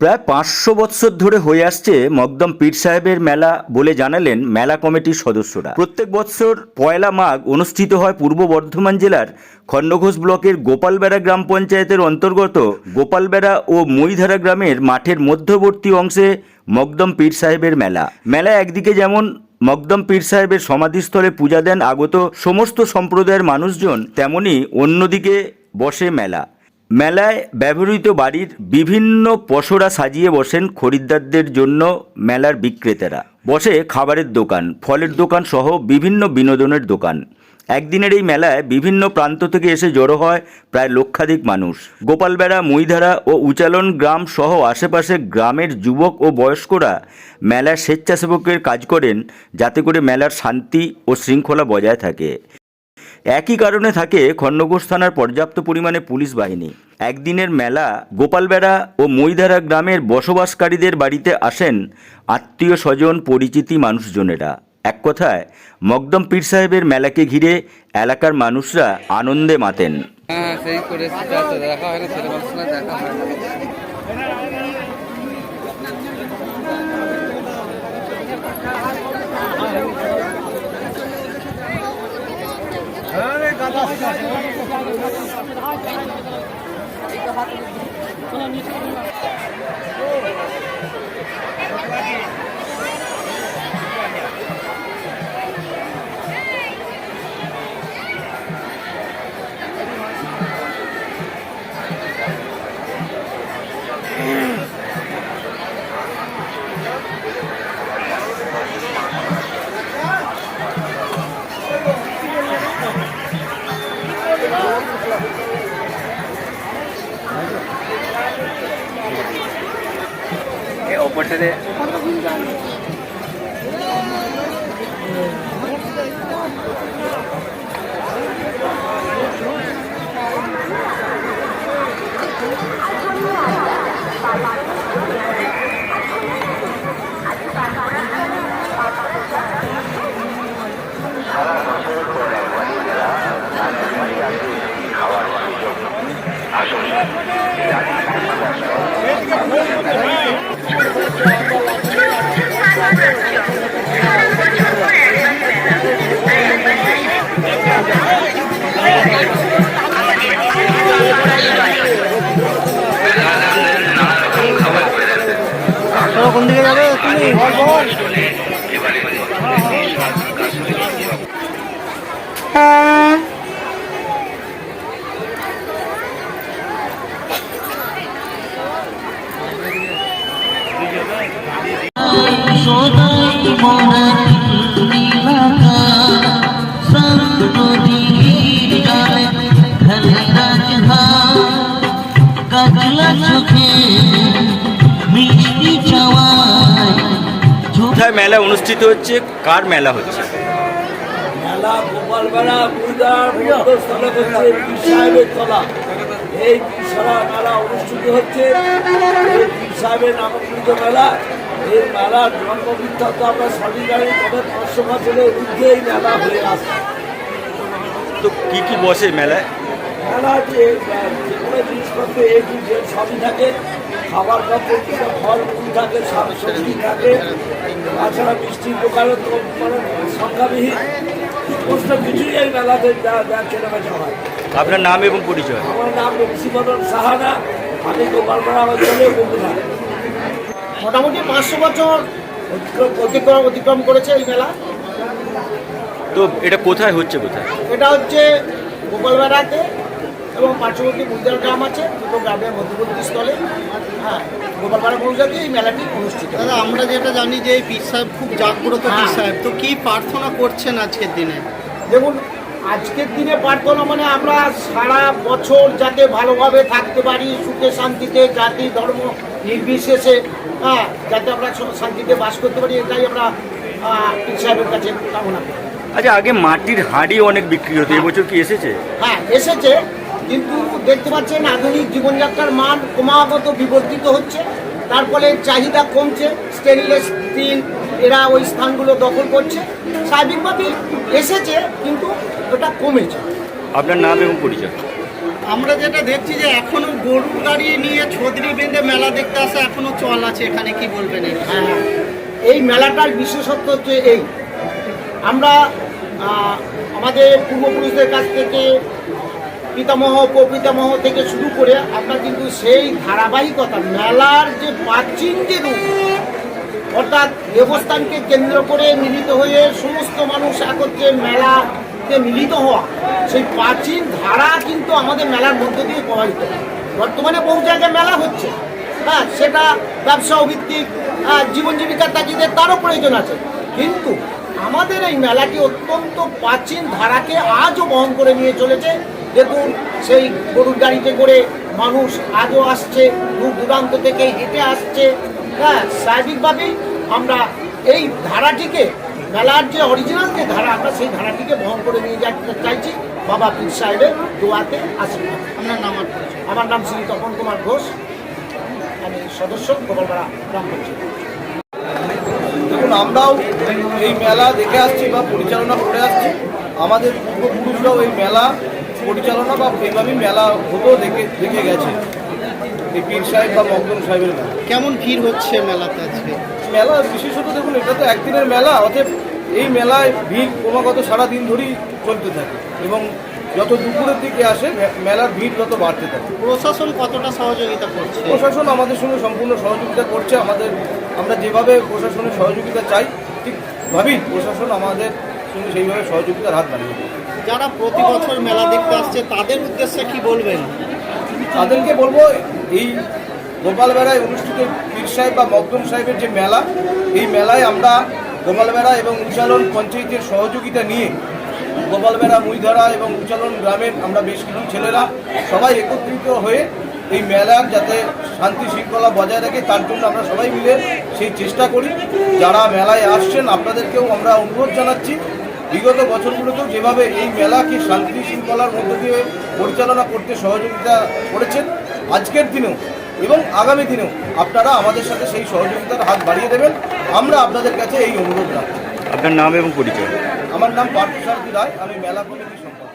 প্রায় পাঁচশো বৎসর ধরে হয়ে আসছে মকদম পীর সাহেবের মেলা বলে জানালেন মেলা কমিটির সদস্যরা। প্রত্যেক বৎসর পয়লা মাঘ অনুষ্ঠিত হয় পূর্ব বর্ধমান জেলার খণ্ডঘোষ ব্লকের গোপালবেড়া গ্রাম পঞ্চায়েতের অন্তর্গত গোপালবেড়া ও মইধারা গ্রামের মাঠের মধ্যবর্তী অংশে মকদম পীর সাহেবের মেলা। মেলা একদিকে যেমন মকদম পীর সাহেবের সমাধিস্থলে পূজা দেন আগত সমস্ত সম্প্রদায়ের মানুষজন, তেমনি অন্যদিকে বসে মেলা। মেলায় ব্যবহৃত বাড়ির বিভিন্ন পসরা সাজিয়ে বসেন খরিদ্দারদের জন্য মেলার বিক্রেতারা। বসে খাবারের দোকান, ফলের দোকান সহ বিভিন্ন বিনোদনের দোকান। একদিনের এই মেলায় বিভিন্ন প্রান্ত থেকে এসে জড়ো হয় প্রায় লক্ষাধিক মানুষ। গোপালবেড়া, মইধারা ও উচালন গ্রাম সহ আশেপাশে গ্রামের যুবক ও বয়স্করা মেলার স্বেচ্ছাসেবকের কাজ করেন, যাতে করে মেলার শান্তি ও শৃঙ্খলা বজায় থাকে। একই কারণে থাকে খণ্ডঘোষ থানার পর্যাপ্ত পরিমাণে পুলিশ বাহিনী। একদিনের মেলা গোপালবেড়া ও মইধারা গ্রামের বসবাসকারীদের বাড়িতে আসেন আত্মীয় স্বজন, পরিচিতি মানুষজনেরা। এক কথায়, মকদম পীর সাহেবের মেলাকে ঘিরে এলাকার মানুষরা আনন্দে মাতেন। হ্যাঁ দেখা সদাই মনের 会社で。খেলে রাজহার কাজলা চোখে মিষ্টি চাওয়ায় কোথায় মেলা অনুষ্ঠিত হচ্ছে? কার মেলা হচ্ছে? মেলা পীর সাহেবের তলা। এই মেলা অনুষ্ঠিত হচ্ছে। সাহেবের নামকৃত মেলা এই মেলার জন্মবিখ্যাত তো আমরা সঠিক জানি তবে পাঁচশো বছরের ঊর্ধ্বে এই মেলা হয়ে আসছে তো কি কি বসে মেলায়? মেলা যে কোনো জিনিসপত্র এই জেড সবই থাকে। খাবার পত্র কিছু ফল ফুল থাকে সবজি থাকে। তাছাড়া মিষ্টির দোকানে তো মানে সংখ্যাবিহীন। সমস্ত কিছুই এই মেলাতে যা যা কেনাবেচা হয়। আপনার নাম এবং পরিচয়? আমার নাম ঋষিবদন সাহানা। আমি গোপালপাড়া অঞ্চলে বন্ধুরা মোটামুটি পাঁচশো বছর অতিক্রম অতিক্রম অতিক্রম করেছে এই মেলা। তো এটা কোথায় হচ্ছে কোথায়? এটা হচ্ছে গোপালবেড়াতে এবং পার্শ্ববর্তী বুলদার গ্রাম আছে দুটো গ্রামের মধ্যবর্তী স্থলে। হ্যাঁ গোপালপাড়া পৌঁছাতে এই মেলাটি অনুষ্ঠিত। দাদা আমরা যেটা জানি যে এই পীর সাহেব খুব জাগ্রত পীর হ্যাঁ। সাহেব তো কি প্রার্থনা করছেন আজকের দিনে? দেখুন আজকের দিনে প্রার্থনা মানে আমরা সারা বছর যাতে ভালোভাবে থাকতে পারি সুখে শান্তিতে জাতি ধর্ম নির্বিশেষে হ্যাঁ যাতে আমরা শান্তিতে বাস করতে পারি এটাই আমরা পীর সাহেবের কাছে কামনা করি। আচ্ছা আগে মাটির হাঁড়ি অনেক বিক্রি হতো এবছর কি এসেছে? হ্যাঁ এসেছে কিন্তু দেখতে পাচ্ছেন আধুনিক জীবনযাত্রার মান ক্রমাগত বিবর্তিত হচ্ছে তার ফলে চাহিদা কমছে স্টেনলেস স্টিল এরা ওই স্থানগুলো দখল করছে। স্বাভাবিকভাবেই এসেছে কিন্তু ওটা কমেছে। আপনার নাম এবং পরিচয়? আমরা যেটা দেখছি যে এখনও গরুর গাড়ি নিয়ে ছদরি বেঁধে মেলা দেখতে আসা এখনও চল আছে এখানে কি বলবেন এই? হ্যাঁ, এই মেলাটার বিশেষত্ব হচ্ছে এই। আমরা আমাদের পূর্বপুরুষদের কাছ থেকে পিতামহ প্রপিতামহ থেকে শুরু করে আমরা কিন্তু সেই ধারাবাহিকতা মেলার যে প্রাচীন যে রূপ অর্থাৎ দেবস্থানকে কেন্দ্র করে মিলিত হয়ে সমস্ত মানুষ একত্রে মেলাতে মিলিত হওয়া, সেই প্রাচীন ধারা কিন্তু আমাদের মেলার মধ্য দিয়ে প্রভাবিত বর্তমানে বহু জায়গায় মেলা হচ্ছে। হ্যাঁ সেটা ব্যবসা ভিত্তিক জীবন জীবিকার তাগিদে তারও প্রয়োজন আছে। কিন্তু আমাদের এই মেলাটি অত্যন্ত প্রাচীন ধারাকে আজও বহন করে নিয়ে চলেছে। দেখুন, সেই গরুর গাড়িতে করে মানুষ আজও আসছে, দূর দূরান্ত থেকে হেঁটে আসছে। হ্যাঁ স্বাভাবিকভাবেই আমরা এই ধারাটিকে মেলার যে অরিজিনাল যে ধারা আমরা সেই ধারাটিকে বহন করে নিয়ে যেতে চাইছি। বাবা পীর সাহেবের দোয়াতে আশীর্বাদ। আপনার নাম আর আমার নাম শ্রী তপন কুমার ঘোষ। আমি সদস্য গোপালপাড়া গ্রাম পঞ্চায়েত। দেখুন আমরাও এই মেলা দেখে আসছি বা পরিচালনা করে আসছি। আমাদের পূর্বপুরুষরাও এই মেলা পরিচালনা বা এইভাবেই মেলা হতো দেখে দেখে গেছে। এই পীর সাহেব বা মকদম সাহেবের মেলা। কেমন ভিড় হচ্ছে মেলাতে আজকে? মেলা বিশেষত দেখুন এটা তো একদিনের মেলা অতএব এই মেলায় ভিড় ক্রমাগত সারা দিন ধরেই চলতে থাকে এবং যত দুপুরের দিকে আসে মেলার ভিড় তত বাড়তে থাকে। প্রশাসন কতটা সহযোগিতা করছে? প্রশাসন আমাদের সঙ্গে সম্পূর্ণ সহযোগিতা করছে আমাদের আমরা যেভাবে প্রশাসনের সহযোগিতা চাই ঠিকভাবেই প্রশাসন আমাদের সঙ্গে সেইভাবে সহযোগিতার হাত বাড়িয়ে যারা প্রতি বছর মেলা দেখতে আসছে তাদের উদ্দেশ্যে কি বলবেন? তাদেরকে বলব, এই গোপালবেড়ায় অনুষ্ঠিত পীর সাহেব বা মকদম সাহেবের যে মেলা, এই মেলায় আমরা গোপালবেড়া এবং উচালন পঞ্চায়েতের সহযোগিতা নিয়ে গোপালবেড়া, মুইধারা এবং উচালন গ্রামের আমরা বেশ কিছু ছেলেরা সবাই একত্রিত হয়ে এই মেলার যাতে শান্তি শৃঙ্খলা বজায় রাখে, তার জন্য আমরা সবাই মিলে সেই চেষ্টা করি। যারা মেলায় আসছেন, আপনাদেরকেও আমরা অনুরোধ জানাচ্ছি। বিগত বছরগুলোতেও যেভাবে এই মেলাকে শান্তি শৃঙ্খলার মধ্য দিয়ে পরিচালনা করতে সহযোগিতা করেছেন আজকের দিনেও এবং আগামী দিনেও আপনারা আমাদের সাথে সেই সহযোগিতার হাত বাড়িয়ে দেবেন। আমরা আপনাদের কাছে এই অনুরোধ রাখছি। আপনার নাম এবং পরিচয়। আমার নাম পার্থ সারথী রায় আমি মেলা কমিটির সম্পাদক।